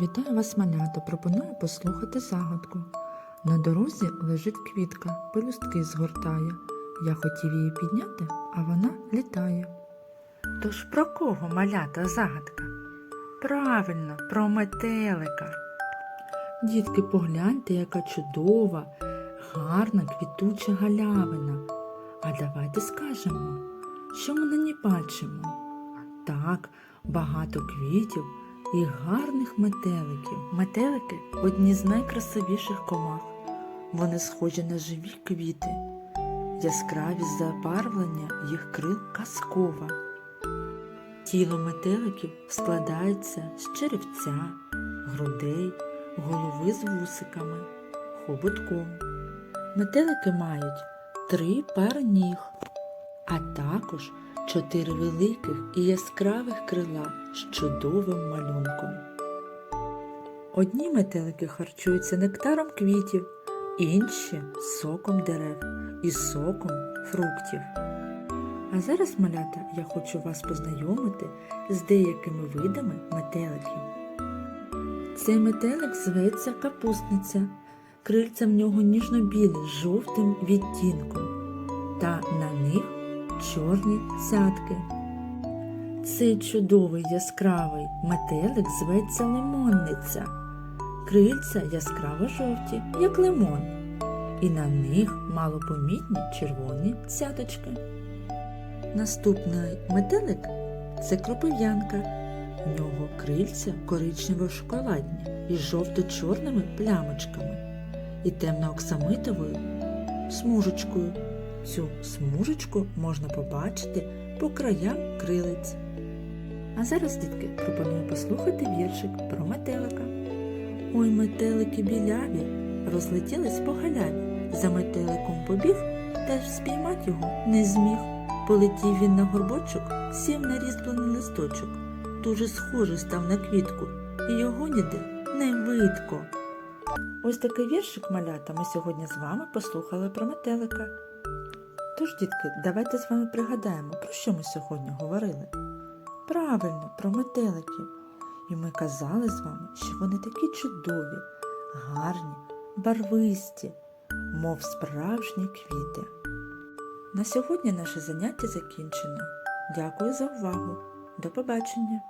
Вітаю вас, малята. Пропоную послухати загадку. На дорозі лежить квітка, пелюстки згортає. Я хотів її підняти, а вона літає. Тож про кого малята загадка? Правильно, про метелика. Дітки, погляньте, яка чудова, гарна квітуча галявина. А давайте скажемо, що ми на ній бачимо. Так, багато квітів і гарних метеликів. Метелики одні з найкрасивіших комах. Вони схожі на живі квіти. Яскраві забарвлення їх крил казкова. Тіло метеликів складається з черевця, грудей, голови з вусиками, хоботком. Метелики мають три пари ніг, а також чотири великих і яскравих крила з чудовим малюнком. Одні метелики харчуються нектаром квітів, інші соком дерев і соком фруктів. А зараз, малята, я хочу вас познайомити з деякими видами метеликів. Цей метелик зветься капустниця. Крильця в нього ніжно-білі з жовтим відтінком, чорні цятки. Цей чудовий яскравий метелик зветься лимонниця. Крильця яскраво жовті, як лимон, і на них малопомітні червоні цяточки. Наступний метелик це кропив'янка. В нього крильця коричнево-шоколадні із жовто-чорними плямочками і темно-оксамитовою смужечкою. Цю смужечку можна побачити по краям крилиць. А зараз, дітки, пропоную послухати віршик про метелика. Ой, метелики біляві, розлетілись по галяві. За метеликом побіг, та ж спіймать його не зміг. Полетів він на горбочок, сів на різьблений листочок. Дуже схожий став на квітку, і його ніде не видко. Ось такий віршик малята ми сьогодні з вами послухали про метелика. Тож, дітки, давайте з вами пригадаємо, про що ми сьогодні говорили. Правильно, про метеликів. І ми казали з вами, що вони такі чудові, гарні, барвисті, мов справжні квіти. На сьогодні наше заняття закінчено. Дякую за увагу. До побачення!